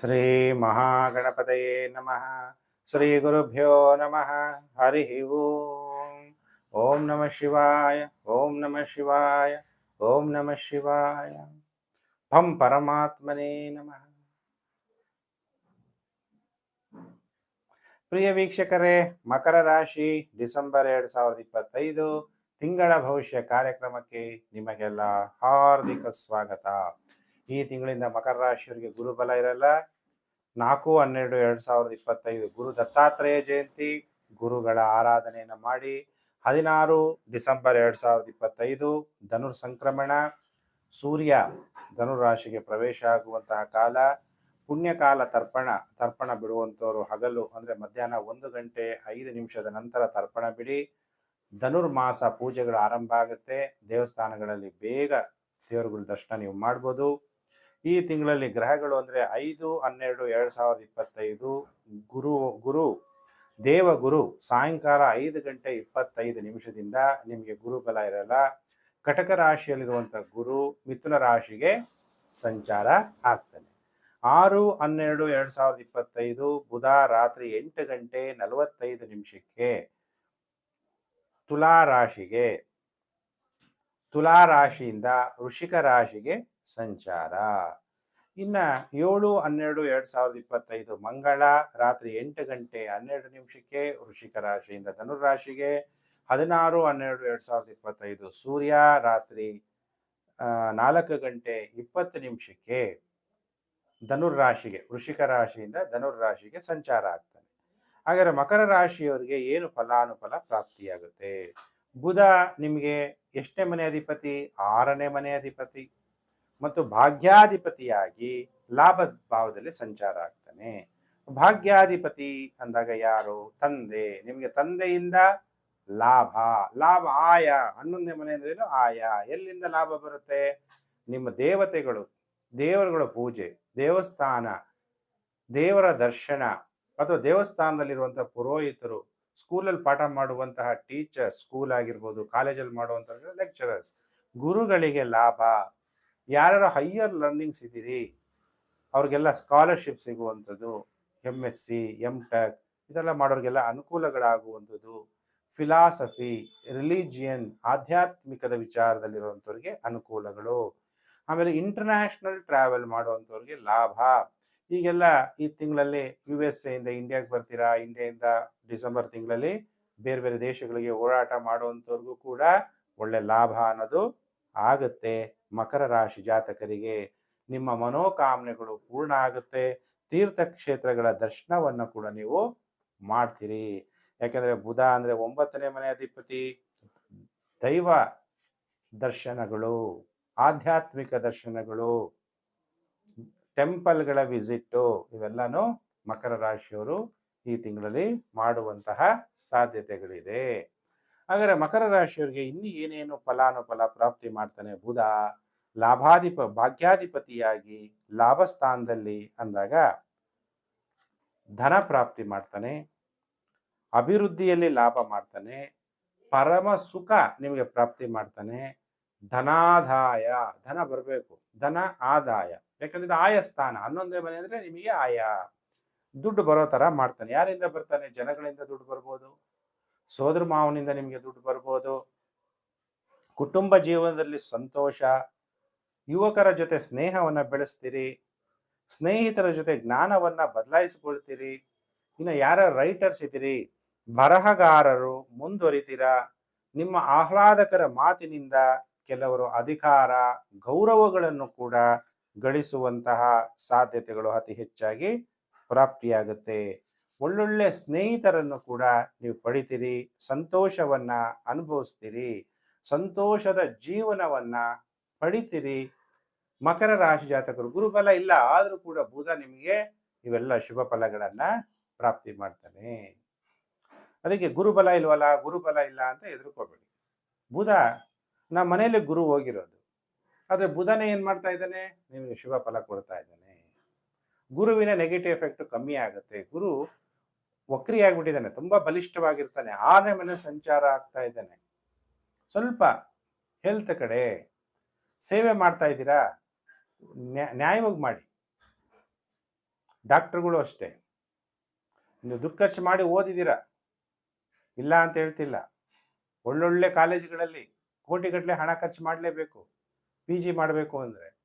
ಶ್ರೀ ಮಹಾಗಣಪತಯೇ ನಮಃ. ಶ್ರೀ ಗುರುಭ್ಯೋ ನಮಃ. ಹರಿ ಓಂ. ಓಂ ನಮಃ ಶಿವಾಯ. ಓಂ ನಮಃ ಶಿವಾಯ. ಓಂ ನಮಃ ಶಿವಾಯ. ಪಂ ಪರಮಾತ್ಮನೇ ನಮಃ. ಪ್ರಿಯ ವೀಕ್ಷಕರೇ, ಮಕರ ರಾಶಿ, ಡಿಸೆಂಬರ್ ಎರಡ್ ಸಾವಿರದ ಇಪ್ಪತ್ತೈದು ತಿಂಗಳ ಭವಿಷ್ಯ ಕಾರ್ಯಕ್ರಮಕ್ಕೆ ನಿಮಗೆಲ್ಲ ಹಾರ್ದಿಕ ಸ್ವಾಗತ. ಈ ತಿಂಗಳಿಂದ ಮಕರ ರಾಶಿಯವರಿಗೆ ಗುರುಬಲ ಇರಲ್ಲ. ನಾಲ್ಕು, ಹನ್ನೆರಡು, ಎರಡು ಸಾವಿರದ ಇಪ್ಪತ್ತೈದು ಗುರು ದತ್ತಾತ್ರೇಯ ಜಯಂತಿ, ಗುರುಗಳ ಆರಾಧನೆಯನ್ನು ಮಾಡಿ. ಹದಿನಾರು, ಡಿಸೆಂಬರ್ ಎರಡು ಸಾವಿರದ ಇಪ್ಪತ್ತೈದು, ಧನುರ್ ಸಂಕ್ರಮಣ. ಸೂರ್ಯ ಧನುರಾಶಿಗೆ ಪ್ರವೇಶ ಆಗುವಂತಹ ಕಾಲ. ಪುಣ್ಯಕಾಲ ತರ್ಪಣ ತರ್ಪಣ ಬಿಡುವಂಥವರು ಹಗಲು ಅಂದರೆ ಮಧ್ಯಾಹ್ನ ಒಂದು ಗಂಟೆ ಐದು ನಿಮಿಷದ ನಂತರ ತರ್ಪಣ ಬಿಡಿ. ಧನುರ್ಮಾಸ ಪೂಜೆಗಳು ಆರಂಭ ಆಗುತ್ತೆ. ದೇವಸ್ಥಾನಗಳಲ್ಲಿ ಬೇಗ ದೇವರುಗಳ ದರ್ಶನ ನೀವು ಮಾಡ್ಬೋದು. ಈ ತಿಂಗಳಲ್ಲಿ ಗ್ರಹಗಳು ಅಂದ್ರೆ ಐದು, ಹನ್ನೆರಡು, ಎರಡ್ ಸಾವಿರದ ಇಪ್ಪತ್ತೈದು, ಗುರು ಗುರು ದೇವ ಗುರು ಸಾಯಂಕಾಲ ಐದು ಗಂಟೆ ಇಪ್ಪತ್ತೈದು ನಿಮಿಷದಿಂದ ನಿಮಗೆ ಗುರುಬಲ ಇರಲ್ಲ. ಕಟಕ ರಾಶಿಯಲ್ಲಿರುವಂಥ ಗುರು ಮಿಥುನ ರಾಶಿಗೆ ಸಂಚಾರ ಆಗ್ತಾನೆ. ಆರು, ಹನ್ನೆರಡು, ಎರಡು ಸಾವಿರದ ಇಪ್ಪತ್ತೈದು, ಬುಧ ರಾತ್ರಿ ಎಂಟು ಗಂಟೆ ನಲವತ್ತೈದು ನಿಮಿಷಕ್ಕೆ ತುಲಾ ರಾಶಿಗೆ, ತುಲಾ ರಾಶಿಯಿಂದ ವೃಷಿಕ ರಾಶಿಗೆ ಸಂಚಾರ. ಇನ್ನ ಏಳು, ಹನ್ನೆರಡು, ಎರಡ್ ಸಾವಿರದ ಇಪ್ಪತ್ತೈದು ಮಂಗಳ ರಾತ್ರಿ ಎಂಟು ಗಂಟೆ ಹನ್ನೆರಡು ನಿಮಿಷಕ್ಕೆ ವೃಷಿಕ ರಾಶಿಯಿಂದ ಧನುರಾಶಿಗೆ ಹದಿನಾರು, ಹನ್ನೆರಡು, ಎರಡ್ ಸಾವಿರದ ಇಪ್ಪತ್ತೈದು ಸೂರ್ಯ ರಾತ್ರಿ ನಾಲ್ಕು ಗಂಟೆ ಇಪ್ಪತ್ತು ನಿಮಿಷಕ್ಕೆ ಧನುರ್ ರಾಶಿಗೆ ವೃಷಿಕ ರಾಶಿಯಿಂದ ಧನುರ್ ರಾಶಿಗೆ ಸಂಚಾರ ಆಗ್ತಾನೆ ಹಾಗಾದ್ರೆ ಮಕರ ರಾಶಿಯವರಿಗೆ ಏನು ಫಲಾನುಫಲ ಪ್ರಾಪ್ತಿಯಾಗುತ್ತೆ? ಬುಧ ನಿಮಗೆ ಎಷ್ಟನೇ ಮನೆ ಅಧಿಪತಿ? ಆರನೇ ಮನೆ ಅಧಿಪತಿ? ಮತ್ತು ಭಾಗ್ಯಾಧಿಪತಿಯಾಗಿ ಲಾಭ ಭಾವದಲ್ಲಿ ಸಂಚಾರ ಆಗ್ತಾನೆ. ಭಾಗ್ಯಾಧಿಪತಿ ಅಂದಾಗ ಯಾರು? ತಂದೆ. ನಿಮಗೆ ತಂದೆಯಿಂದ ಲಾಭ. ಲಾಭ ಆಯ. ಹನ್ನೊಂದನೇ ಮನೆ ಅಂದ್ರೆ ಆಯ. ಎಲ್ಲಿಂದ ಲಾಭ ಬರುತ್ತೆ? ನಿಮ್ಮ ದೇವತೆಗಳು, ದೇವರುಗಳ ಪೂಜೆ, ದೇವಸ್ಥಾನ, ದೇವರ ದರ್ಶನ ಅಥವಾ ದೇವಸ್ಥಾನದಲ್ಲಿರುವಂತಹ ಪುರೋಹಿತರು, ಸ್ಕೂಲಲ್ಲಿ ಪಾಠ ಮಾಡುವಂತಹ ಟೀಚರ್ ಸ್ಕೂಲ್ ಆಗಿರ್ಬೋದು, ಕಾಲೇಜಲ್ಲಿ ಮಾಡುವಂತಹ ಲೆಕ್ಚರರ್ಸ್, ಗುರುಗಳಿಗೆ ಲಾಭ. ಯಾರ್ಯಾರು ಹೈಯರ್ ಲರ್ನಿಂಗ್ಸ್ ಇದ್ದೀರಿ, ಅವ್ರಿಗೆಲ್ಲ ಸ್ಕಾಲರ್ಶಿಪ್ ಸಿಗುವಂಥದ್ದು M S C M tech ಇದೆಲ್ಲ ಮಾಡೋರಿಗೆಲ್ಲ ಅನುಕೂಲಗಳಾಗುವಂಥದ್ದು ಫಿಲಾಸಫಿ ರಿಲಿಜಿಯನ್ ಆಧ್ಯಾತ್ಮಿಕದ ವಿಚಾರದಲ್ಲಿರುವಂಥವ್ರಿಗೆ ಅನುಕೂಲಗಳು. ಆಮೇಲೆ ಇಂಟರ್ನ್ಯಾಷನಲ್ ಟ್ರಾವೆಲ್ ಮಾಡುವಂಥವ್ರಿಗೆ ಲಾಭ. ಈಗೆಲ್ಲ ಈ ತಿಂಗಳಲ್ಲಿ ಯು ಎಸ್ ಎಯಿಂದ ಇಂಡಿಯಾಗೆ ಬರ್ತೀರಾ ಇಂಡಿಯಾದಿಂದ ಡಿಸೆಂಬರ್ ತಿಂಗಳಲ್ಲಿ ಬೇರೆ ಬೇರೆ ದೇಶಗಳಿಗೆ ಓಡಾಟ ಮಾಡುವಂಥವ್ರಿಗೂ ಕೂಡ ಒಳ್ಳೆ ಲಾಭ ಅನ್ನೋದು ಆಗುತ್ತೆ. ಮಕರ ರಾಶಿ ಜಾತಕರಿಗೆ ನಿಮ್ಮ ಮನೋಕಾಮನೆಗಳು ಪೂರ್ಣ ಆಗುತ್ತೆ. ತೀರ್ಥಕ್ಷೇತ್ರಗಳ ದರ್ಶನವನ್ನು ಕೂಡ ನೀವು ಮಾಡ್ತೀರಿ. ಯಾಕಂದ್ರೆ ಬುಧ ಅಂದ್ರೆ ಒಂಬತ್ತನೇ ಮನೆ ಅಧಿಪತಿ, ದೈವ ದರ್ಶನಗಳು, ಆಧ್ಯಾತ್ಮಿಕ ದರ್ಶನಗಳು, ಟೆಂಪಲ್ಗಳ ವಿಸಿಟ್ಟು ಇವೆಲ್ಲನೂ ಮಕರ ರಾಶಿಯವರು ಈ ತಿಂಗಳಲ್ಲಿ ಮಾಡುವಂತಹ ಸಾಧ್ಯತೆಗಳಿದೆ. ಹಾಗಾದ್ರೆ ಮಕರ ರಾಶಿಯವರಿಗೆ ಇನ್ನೂ ಏನೇನು ಫಲಾನುಫಲ ಪ್ರಾಪ್ತಿ ಮಾಡ್ತಾನೆ? ಬುಧ ಲಾಭಾಧಿಪ, ಭಾಗ್ಯಾಧಿಪತಿಯಾಗಿ ಲಾಭ ಸ್ಥಾನದಲ್ಲಿ ಅಂದಾಗ ಧನ ಪ್ರಾಪ್ತಿ ಮಾಡ್ತಾನೆ, ಅಭಿವೃದ್ಧಿಯಲ್ಲಿ ಲಾಭ ಮಾಡ್ತಾನೆ, ಪರಮ ಸುಖ ನಿಮಗೆ ಪ್ರಾಪ್ತಿ ಮಾಡ್ತಾನೆ, ಧನಾದಾಯ, ಧನ ಬರಬೇಕು, ಧನ ಆದಾಯ. ಯಾಕಂದ್ರೆ ಇದು ಆಯ ಸ್ಥಾನ ಹನ್ನೊಂದೇ ಮನೆ ಅಂದ್ರೆ ನಿಮಗೆ ಆಯ. ದುಡ್ಡು ಬರೋ ತರ ಮಾಡ್ತಾನೆ. ಯಾರಿಂದ ಬರ್ತಾನೆ? ಜನಗಳಿಂದ ದುಡ್ಡು ಬರ್ಬೋದು. ಸೋದರ ಮಾವನಿಂದ ನಿಮಗೆ ದುಡ್ಡು ಬರ್ಬೋದು. ಕುಟುಂಬ ಜೀವನದಲ್ಲಿ ಸಂತೋಷ. ಯುವಕರ ಜೊತೆ ಸ್ನೇಹವನ್ನ ಬೆಳೆಸ್ತೀರಿ. ಸ್ನೇಹಿತರ ಜೊತೆ ಜ್ಞಾನವನ್ನ ಬದಲಾಯಿಸಿಕೊಳ್ತೀರಿ. ಇನ್ನು ಯಾರ ರೈಟರ್ಸ್ ಇದ್ದೀರಿ? ಬರಹಗಾರರು ಮುಂದುವರಿತೀರಾ? ನಿಮ್ಮ ಆಹ್ಲಾದಕರ ಮಾತಿನಿಂದ ಕೆಲವರು ಅಧಿಕಾರ, ಗೌರವಗಳನ್ನು ಕೂಡ ಗಳಿಸುವಂತಹ ಸಾಧ್ಯತೆಗಳು ಅತಿ ಹೆಚ್ಚಾಗಿ ಪ್ರಾಪ್ತಿಯಾಗುತ್ತೆ. ಒಳ್ಳೊಳ್ಳೆ ಸ್ನೇಹಿತರನ್ನು ಕೂಡ ನೀವು ಪಡಿತೀರಿ, ಸಂತೋಷವನ್ನ ಅನುಭವಿಸ್ತೀರಿ, ಸಂತೋಷದ ಜೀವನವನ್ನ ಪಡಿತೀರಿ. ಮಕರ ರಾಶಿ ಜಾತಕರು, ಗುರುಬಲ ಇಲ್ಲ, ಆದರೂ ಕೂಡ ಬುಧ ನಿಮಗೆ ಇವೆಲ್ಲ ಶುಭ ಫಲಗಳನ್ನ ಪ್ರಾಪ್ತಿ ಮಾಡ್ತಾನೆ. ಅದಕ್ಕೆ ಗುರುಬಲ ಇಲ್ವಲ್ಲ, ಗುರುಬಲ ಇಲ್ಲ ಅಂತ ಎದುರ್ಕೋಬೇಡಿ ಬುಧ ನಮ್ಮ ಮನೆಯಲ್ಲಿ ಗುರು ಹೋಗಿರೋದು. ಆದರೆ ಬುಧನೇ ಏನು ಮಾಡ್ತಾ ಇದ್ದಾನೆ? ನಿಮಗೆ ಶುಭ ಫಲ ಕೊಡ್ತಾ ಇದ್ದಾನೆ. ಗುರುವಿನ ನೆಗೆಟಿವ್ ಎಫೆಕ್ಟ್ ಕಮ್ಮಿ ಆಗುತ್ತೆ. ಗುರು ವಕ್ರಿ ಆಗಿಬಿಟ್ಟಿದ್ದಾನೆ ತುಂಬಾ ಬಲಿಷ್ಠವಾಗಿರ್ತಾನೆ, ಆನೆ ಮೇಲೆ ಸಂಚಾರ ಆಗ್ತಾ ಇದ್ದಾನೆ. ಸ್ವಲ್ಪ ಹೆಲ್ತ್ ಕಡೆ ಸೇವೆ ಮಾಡ್ತಾ ಇದ್ದೀರಾ? ನ್ಯಾ- ನ್ಯಾಯವಾಗಿ ಮಾಡಿ. ಡಾಕ್ಟರ್ಗಳು ಅಷ್ಟೇ. ನೀವು ದುಡ್ಡು ಖರ್ಚು ಮಾಡಿ ಓದಿದ್ದೀರಾ? ಇಲ್ಲ ಅಂತ ಹೇಳ್ತಿಲ್ಲ. ಒಳ್ಳೊಳ್ಳೆ ಕಾಲೇಜುಗಳಲ್ಲಿ ಕೋಟಿಗಟ್ಟಲೆ ಹಣ ಖರ್ಚು ಮಾಡಲೇಬೇಕು ಪಿ ಜಿ ಮಾಡಬೇಕು ಅಂದರೆ.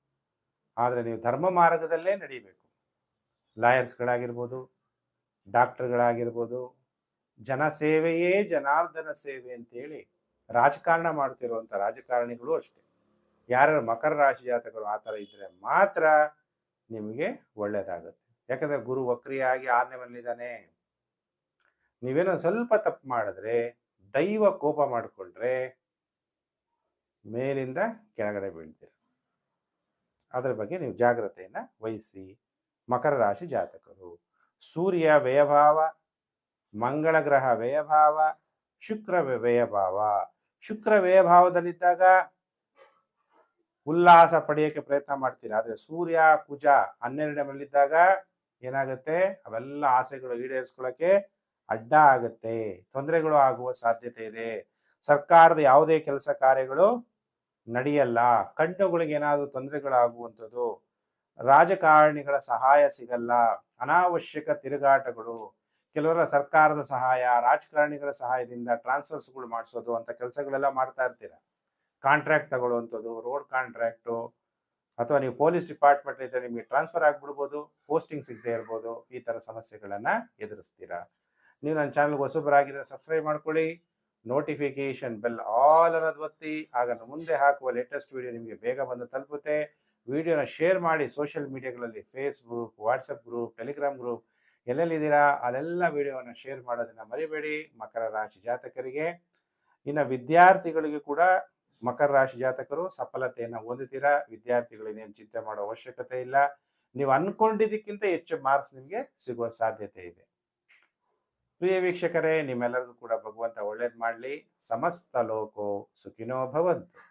ಆದರೆ ನೀವು ಧರ್ಮ ಮಾರ್ಗದಲ್ಲೇ ನಡೀಬೇಕು. ಲಾಯರ್ಸ್ಗಳಾಗಿರ್ಬೋದು ಡಾಕ್ಟರ್ಗಳಾಗಿರ್ಬೋದು, ಜನಸೇವೆಯೇ ಜನಾರ್ದನ ಸೇವೆ ಅಂತೇಳಿ ರಾಜಕಾರಣ ಮಾಡ್ತಿರುವಂಥ ರಾಜಕಾರಣಿಗಳು ಅಷ್ಟೇ. ಯಾರು ಮಕರ ರಾಶಿ ಜಾತಕರು ಆ ಥರ ಇದ್ದರೆ ಮಾತ್ರ ನಿಮಗೆ ಒಳ್ಳೆಯದಾಗುತ್ತೆ. ಯಾಕಂದರೆ ಗುರು ವಕ್ರಿಯಾಗಿ ಆರನೇ ಮನೇಲಿದ್ದಾನೆ ನೀವೇನೋ ಸ್ವಲ್ಪ ತಪ್ಪು ಮಾಡಿದ್ರೆ, ದೈವ ಕೋಪ ಮಾಡಿಕೊಂಡ್ರೆ ಮೇಲಿಂದ ಕೆಳಗಡೆ ಬೀಳ್ತೀರ. ಅದರ ಬಗ್ಗೆ ನೀವು ಜಾಗ್ರತೆಯನ್ನು ವಹಿಸಿ ಮಕರ ರಾಶಿ ಜಾತಕರು. ಸೂರ್ಯ ವ್ಯಯಭಾವ, ಮಂಗಳ ಗ್ರಹ ವ್ಯಯಭಾವ, ಶುಕ್ರ ವ್ಯಯಭಾವ. ಶುಕ್ರ ವ್ಯಯಭಾವದಲ್ಲಿದ್ದಾಗ ಉಲ್ಲಾಸ ಪಡೆಯೋಕ್ಕೆ ಪ್ರಯತ್ನ ಮಾಡ್ತೀರಾ. ಆದರೆ ಸೂರ್ಯ, ಕುಜ ಹನ್ನೆರಡನೇ ಮನೆಯಲ್ಲಿದ್ದಾಗ ಏನಾಗುತ್ತೆ? ಅವೆಲ್ಲ ಆಸೆಗಳು ಈಡೇರಿಸ್ಕೊಳ್ಳೋಕ್ಕೆ ಅಡ್ಡ ಆಗುತ್ತೆ. ತೊಂದರೆಗಳು ಆಗುವ ಸಾಧ್ಯತೆ ಇದೆ. ಸರ್ಕಾರದ ಯಾವುದೇ ಕೆಲಸ ಕಾರ್ಯಗಳು ನಡೆಯಲ್ಲ. ಕಣ್ಣುಗಳಿಗೆ ಏನಾದರೂ ತೊಂದರೆಗಳಾಗುವಂಥದ್ದು, ರಾಜಕಾರಣಿಗಳ ಸಹಾಯ ಸಿಗಲ್ಲ. ಅನಾವಶ್ಯಕ ತಿರುಗಾಟಗಳು, ಕೆಲವರ ಸರ್ಕಾರದ ಸಹಾಯ, ರಾಜಕಾರಣಿಗಳ ಸಹಾಯದಿಂದ ಟ್ರಾನ್ಸ್ಫರ್ಸ್ಗಳು ಮಾಡಿಸೋದು ಅಂತ ಕೆಲಸಗಳೆಲ್ಲ ಮಾಡ್ತಾ ಇರ್ತೀರ. ಕಾಂಟ್ರಾಕ್ಟ್ ತಗೊಳ್ಳುವಂಥದ್ದು, ರೋಡ್ ಕಾಂಟ್ರಾಕ್ಟು ಅಥವಾ ನೀವು ಪೊಲೀಸ್ ಡಿಪಾರ್ಟ್ಮೆಂಟ್ ಇದ್ದರೆ ನಿಮಗೆ ಟ್ರಾನ್ಸ್ಫರ್ ಆಗಿಬಿಡ್ಬೋದು, ಪೋಸ್ಟಿಂಗ್ ಸಿಗದೆ ಇರ್ಬೋದು, ಈ ಥರ ಸಮಸ್ಯೆಗಳನ್ನು ಎದುರಿಸ್ತೀರಾ. ನೀವು ನನ್ನ ಚಾನಲ್ಗೆ ಹೊಸಬರಾಗಿದ್ದರೆ ಸಬ್ಸ್ಕ್ರೈಬ್ ಮಾಡ್ಕೊಳ್ಳಿ ನೋಟಿಫಿಕೇಶನ್ ಬೆಲ್ ಆಲ್ ಅನ್ನೋದು ಒತ್ತಿ ಆಗ ಮುಂದೆ ಹಾಕುವ ಲೇಟೆಸ್ಟ್ ವಿಡಿಯೋ ನಿಮಗೆ ಬೇಗ ಬಂದು ತಲುಪುತ್ತೆ. ವಿಡಿಯೋನ ಶೇರ್ ಮಾಡಿ social ಮೀಡಿಯಾಗಳಲ್ಲಿ Facebook, WhatsApp group, Telegram group ಎಲ್ಲೆಲ್ಲಿದ್ದೀರಾ? ಅಲ್ಲೆಲ್ಲ ವಿಡಿಯೋವನ್ನು ಶೇರ್ ಮಾಡೋದನ್ನು ಮರಿಬೇಡಿ. ಮಕರ ರಾಶಿ ಜಾತಕರಿಗೆ. ಇನ್ನು ವಿದ್ಯಾರ್ಥಿಗಳಿಗೆ ಕೂಡ ಮಕರ ರಾಶಿ ಜಾತಕರು ಸಫಲತೆಯನ್ನು ಹೊಂದುತ್ತೀರಾ ವಿದ್ಯಾರ್ಥಿಗಳಿಗೇನು ಚಿಂತೆ ಮಾಡೋ ಅವಶ್ಯಕತೆ ಇಲ್ಲ. ನೀವು ಅನ್ಕೊಂಡಿದ್ದಕ್ಕಿಂತ ಹೆಚ್ಚು ಮಾರ್ಕ್ಸ್ ನಿಮಗೆ ಸಿಗುವ ಸಾಧ್ಯತೆ ಇದೆ. ಪ್ರಿಯ ವೀಕ್ಷಕರೇ, ನಿಮ್ಮೆಲ್ಲರಿಗೂ ಕೂಡ ಭಗವಂತ ಒಳ್ಳೇದು ಮಾಡಲಿ. ಸಮಸ್ತ ಲೋಕೋ ಸುಖಿನೋ ಭವಂತು.